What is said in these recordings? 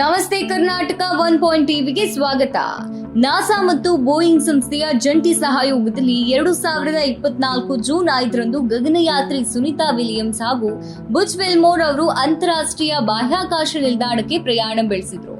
ನಮಸ್ತೆ Karnataka one point ಟಿವಿಗೆ ಸ್ವಾಗತ. ನಾಸಾ ಮತ್ತು ಬೋಯಿಂಗ್ ಸಂಸ್ಥೆಯ ಜಂಟಿ ಸಹಯೋಗದಲ್ಲಿ ಎರಡು ಸಾವಿರದ ಇಪ್ಪತ್ನಾಲ್ಕು ಜೂನ್ ಐದರಂದು ಗಗನಯಾತ್ರಿ ಸುನಿತಾ ವಿಲಿಯಮ್ಸ್ ಹಾಗೂ ಬುಜ್ ವೆಲ್ಮೋರ್ ಅವರು ಅಂತಾರಾಷ್ಟ್ರೀಯ ಬಾಹ್ಯಾಕಾಶ ನಿಲ್ದಾಣಕ್ಕೆ ಪ್ರಯಾಣ ಬೆಳೆಸಿದ್ರು.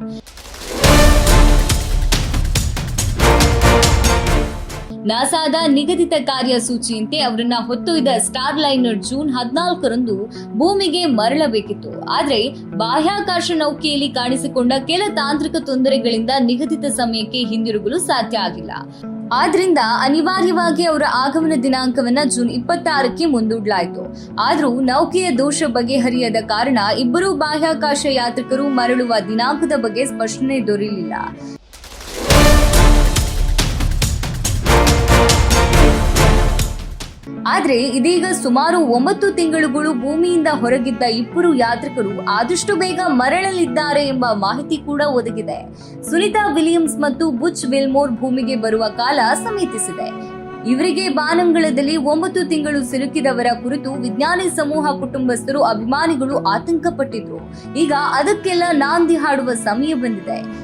ನಾಸಾದ ನಿಗದಿತ ಕಾರ್ಯಸೂಚಿಯಂತೆ ಅವರನ್ನ ಹೊತ್ತೊಯ್ದ ಸ್ಟಾರ್ ಲೈನರ್ ಜೂನ್ ಹದಿನಾಲ್ಕರಂದು ಭೂಮಿಗೆ ಮರಳಬೇಕಿತ್ತು. ಆದರೆ ಬಾಹ್ಯಾಕಾಶ ನೌಕೆಯಲ್ಲಿ ಕಾಣಿಸಿಕೊಂಡ ಕೆಲ ತಾಂತ್ರಿಕ ತೊಂದರೆಗಳಿಂದ ನಿಗದಿತ ಸಮಯಕ್ಕೆ ಹಿಂದಿರುಗಲು ಸಾಧ್ಯ ಆಗಿಲ್ಲ. ಆದ್ರಿಂದ ಅನಿವಾರ್ಯವಾಗಿ ಅವರ ಆಗಮನ ದಿನಾಂಕವನ್ನ ಜೂನ್ ಇಪ್ಪತ್ತಾರಕ್ಕೆ ಮುಂದೂಡಲಾಯಿತು. ಆದರೂ ನೌಕೆಯ ದೋಷ ಬಗೆಹರಿಯದ ಕಾರಣ ಇಬ್ಬರೂ ಬಾಹ್ಯಾಕಾಶ ಯಾತ್ರಿಕರು ಮರಳುವ ದಿನಾಂಕದ ಬಗ್ಗೆ ಸ್ಪಷ್ಟನೆ ದೊರೆಯಲಿಲ್ಲ. ಆದ್ರೆ ಇದೀಗ ಸುಮಾರು ಒಂಬತ್ತು ತಿಂಗಳುಗಳು ಭೂಮಿಯಿಂದ ಹೊರಗಿದ್ದ ಇಬ್ಬರು ಯಾತ್ರಿಕರು ಆದಷ್ಟು ಬೇಗ ಮರಳಲಿದ್ದಾರೆ ಎಂಬ ಮಾಹಿತಿ ಕೂಡ ಒದಗಿದೆ. ಸುನಿತಾ ವಿಲಿಯಮ್ಸ್ ಮತ್ತು ಬುಚ್ ವಿಲ್ಮೋರ್ ಭೂಮಿಗೆ ಬರುವ ಕಾಲ ಸಮೀಪಿಸಿದೆ. ಇವರಿಗೆ ಬಾನಂಗಳದಲ್ಲಿ ಒಂಬತ್ತು ತಿಂಗಳು ಸಿಲುಕಿದವರ ಕುರಿತು ವಿಜ್ಞಾನಿ ಸಮೂಹ ಕುಟುಂಬಸ್ಥರು ಅಭಿಮಾನಿಗಳು ಆತಂಕಪಟ್ಟಿದ್ರು. ಈಗ ಅದಕ್ಕೆಲ್ಲ ನಾಂದಿ ಹಾಡುವ ಸಮಯ ಬಂದಿದೆ.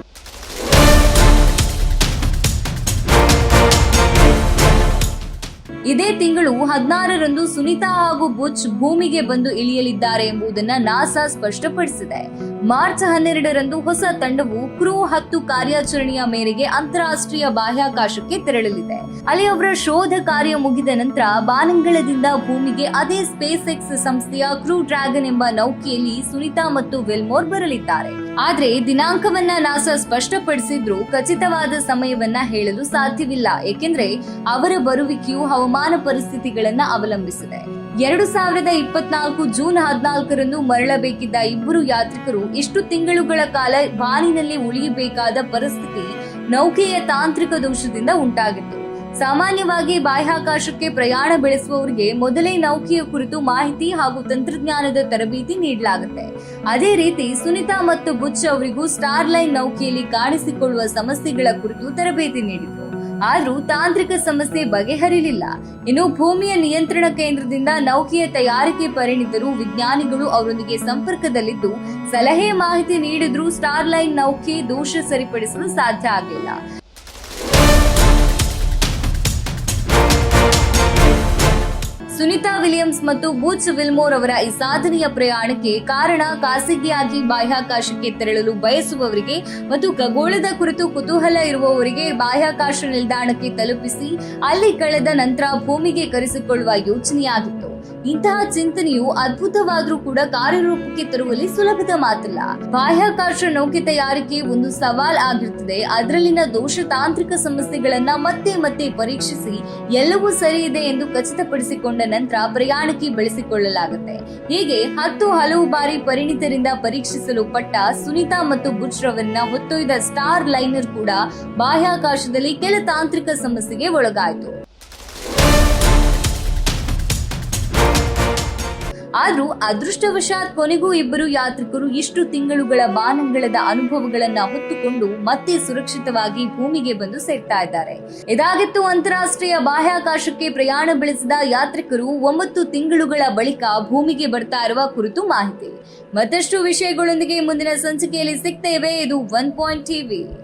ಇದೇ ತಿಂಗಳು ಹದಿನಾರರಂದು ಸುನಿತಾ ಹಾಗೂ ಬುಚ್ ಭೂಮಿಗೆ ಬಂದು ಇಳಿಯಲಿದ್ದಾರೆ ಎಂಬುದನ್ನ ನಾಸಾ ಸ್ಪಷ್ಟಪಡಿಸಿದೆ. ಮಾರ್ಚ್ ಹನ್ನೆರಡರಂದು ಹೊಸ ತಂಡವು ಕ್ರೂ ಹತ್ತು ಕಾರ್ಯಾಚರಣೆಯ ಮೇರೆಗೆ ಅಂತಾರಾಷ್ಟ್ರೀಯ ಬಾಹ್ಯಾಕಾಶಕ್ಕೆ ತೆರಳಲಿದೆ. ಅಲ್ಲಿ ಅವರ ಶೋಧ ಕಾರ್ಯ ಮುಗಿದ ನಂತರ ಬಾನಂಗಳದಿಂದ ಭೂಮಿಗೆ ಅದೇ ಸ್ಪೇಸ್ ಎಕ್ಸ್ ಸಂಸ್ಥೆಯ ಕ್ರೂ ಡ್ರ್ಯಾಗನ್ ಎಂಬ ನೌಕೆಯಲ್ಲಿ ಸುನಿತಾ ಮತ್ತು ವೆಲ್ಮೋರ್ ಬರಲಿದ್ದಾರೆ. ಆದ್ರೆ ದಿನಾಂಕವನ್ನ ನಾಸಾ ಸ್ಪಷ್ಟಪಡಿಸಿದ್ರು ಖಚಿತವಾದ ಸಮಯವನ್ನ ಹೇಳಲು ಸಾಧ್ಯವಿಲ್ಲ. ಏಕೆಂದ್ರೆ ಅವರ ಬರುವಿಕೆಯು ಹವಾಮಾನ ಪರಿಸ್ಥಿತಿಗಳನ್ನ ಅವಲಂಬಿಸಿದೆ. ಎರಡು ಸಾವಿರದ ಇಪ್ಪತ್ನಾಲ್ಕು ಜೂನ್ ಹದಿನಾಲ್ಕರಂದು ಮರಳಬೇಕಿದ್ದ ಇಬ್ಬರು ಯಾತ್ರಿಕರು ಇಷ್ಟು ತಿಂಗಳುಗಳ ಕಾಲ ಬಾನಿನಲ್ಲಿ ಉಳಿಯಬೇಕಾದ ಪರಿಸ್ಥಿತಿ ನೌಕೆಯ ತಾಂತ್ರಿಕ ದೋಷದಿಂದ ಉಂಟಾಗಿತ್ತು. ಸಾಮಾನ್ಯವಾಗಿ ಬಾಹ್ಯಾಕಾಶಕ್ಕೆ ಪ್ರಯಾಣ ಬೆಳೆಸುವವರಿಗೆ ಮೊದಲೇ ನೌಕೆಯ ಕುರಿತು ಮಾಹಿತಿ ಹಾಗೂ ತಂತ್ರಜ್ಞಾನದ ತರಬೇತಿ ನೀಡಲಾಗುತ್ತೆ. ಅದೇ ರೀತಿ ಸುನಿತಾ ಮತ್ತು ಬುಚ್ ಅವರಿಗೂ ಸ್ಟಾರ್ ಲೈನ್ ನೌಕೆಯಲ್ಲಿ ಕಾಣಿಸಿಕೊಳ್ಳುವ ಸಮಸ್ಯೆಗಳ ಕುರಿತು ತರಬೇತಿ ನೀಡಿದ್ರು. ಆದ್ರೂ ತಾಂತ್ರಿಕ ಸಮಸ್ಯೆ ಬಗೆಹರಿಲಿಲ್ಲ. ಇನ್ನು ಭೂಮಿಯ ನಿಯಂತ್ರಣ ಕೇಂದ್ರದಿಂದ ನೌಕೆಯ ತಯಾರಿಕೆ ಪರಿಣಿತರು ವಿಜ್ಞಾನಿಗಳು ಅವರೊಂದಿಗೆ ಸಂಪರ್ಕದಲ್ಲಿದ್ದು, ಸಲಹೆ ಮಾಹಿತಿ ನೀಡಿದ್ರೂ ಸ್ಟಾರ್ಲೈನ್ ನೌಕೆ ದೋಷ ಸರಿಪಡಿಸಲು ಸಾಧ್ಯ ಆಗಲಿಲ್ಲ ಸುನಿತಾ ವಿಲಿಯಮ್ಸ್ ಮತ್ತು ಬೂಚ್ ವಿಲ್ಮೋರ್ ಅವರ ಈ ಸಾಧನೆಯ ಪ್ರಯಾಣಕ್ಕೆ ಕಾರಣ ಖಾಸಗಿಯಾಗಿ ಬಾಹ್ಯಾಕಾಶಕ್ಕೆ ತೆರಳಲು ಬಯಸುವವರಿಗೆ ಮತ್ತು ಖಗೋಳದ ಕುರಿತು ಕುತೂಹಲ ಇರುವವರಿಗೆ ಬಾಹ್ಯಾಕಾಶ ನಿಲ್ದಾಣಕ್ಕೆ ತಲುಪಿಸಿ ಅಲ್ಲಿ ಕಳೆದ ನಂತರ ಭೂಮಿಗೆ ಕರೆಸಿಕೊಳ್ಳುವ ಯೋಚನೆಯಾಗಿತ್ತು. ಇಂತಹ ಚಿಂತನೆಯು ಅದ್ಭುತವಾದ್ರೂ ಕೂಡ ಕಾರ್ಯರೂಪಕ್ಕೆ ತರುವಲ್ಲಿ ಸುಲಭದ ಮಾತಲ್ಲ. ಬಾಹ್ಯಾಕಾಶ ನೌಕೆ ತಯಾರಿಕೆ ಒಂದು ಸವಾಲ್ ಆಗಿರುತ್ತದೆ ಅದರಲ್ಲಿನ ದೋಷ ತಾಂತ್ರಿಕ ಸಮಸ್ಯೆಗಳನ್ನ ಮತ್ತೆ ಮತ್ತೆ ಪರೀಕ್ಷಿಸಿ ಎಲ್ಲವೂ ಸರಿ ಇದೆ ಎಂದು ಖಚಿತಪಡಿಸಿಕೊಂಡ ನಂತರ ಪ್ರಯಾಣಕ್ಕೆ ಬೆಳೆಸಿಕೊಳ್ಳಲಾಗುತ್ತೆ. ಹೀಗೆ ಹತ್ತು ಹಲವು ಬಾರಿ ಪರಿಣಿತರಿಂದ ಪರೀಕ್ಷಿಸಲು ಪಟ್ಟ ಸುನಿತಾ ಮತ್ತು ಬುಚ್ ರವರನ್ನ ಹೊತ್ತೊಯ್ದ ಸ್ಟಾರ್ ಲೈನರ್ ಕೂಡ ಬಾಹ್ಯಾಕಾಶದಲ್ಲಿ ಕೆಲ ತಾಂತ್ರಿಕ ಸಮಸ್ಯೆಗೆ ಒಳಗಾಯಿತು. ಆದ್ರೂ ಅದೃಷ್ಟವಶಾತ್ ಕೊನೆಗೂ ಇಬ್ಬರು ಯಾತ್ರಿಕರು ಇಷ್ಟು ತಿಂಗಳುಗಳ ಬಾನಂಗಳದ ಅನುಭವಗಳನ್ನ ಹೊತ್ತುಕೊಂಡು ಮತ್ತೆ ಸುರಕ್ಷಿತವಾಗಿ ಭೂಮಿಗೆ ಬಂದು ಸೇರ್ತಾ ಇದ್ದಾರೆ. ಇದಾಗಿತ್ತು ಅಂತಾರಾಷ್ಟ್ರೀಯ ಬಾಹ್ಯಾಕಾಶಕ್ಕೆ ಪ್ರಯಾಣ ಬೆಳೆಸಿದ ಯಾತ್ರಿಕರು ಒಂಬತ್ತು ತಿಂಗಳುಗಳ ಬಳಿಕ ಭೂಮಿಗೆ ಬರ್ತಾ ಇರುವ ಕುರಿತು ಮಾಹಿತಿ. ಮತ್ತಷ್ಟು ವಿಷಯಗಳೊಂದಿಗೆ ಮುಂದಿನ ಸಂಚಿಕೆಯಲ್ಲಿ ಸಿಗ್ತೇವೆ. ಇದು ಒನ್ ಪಾಯಿಂಟ್ ಟಿವಿ.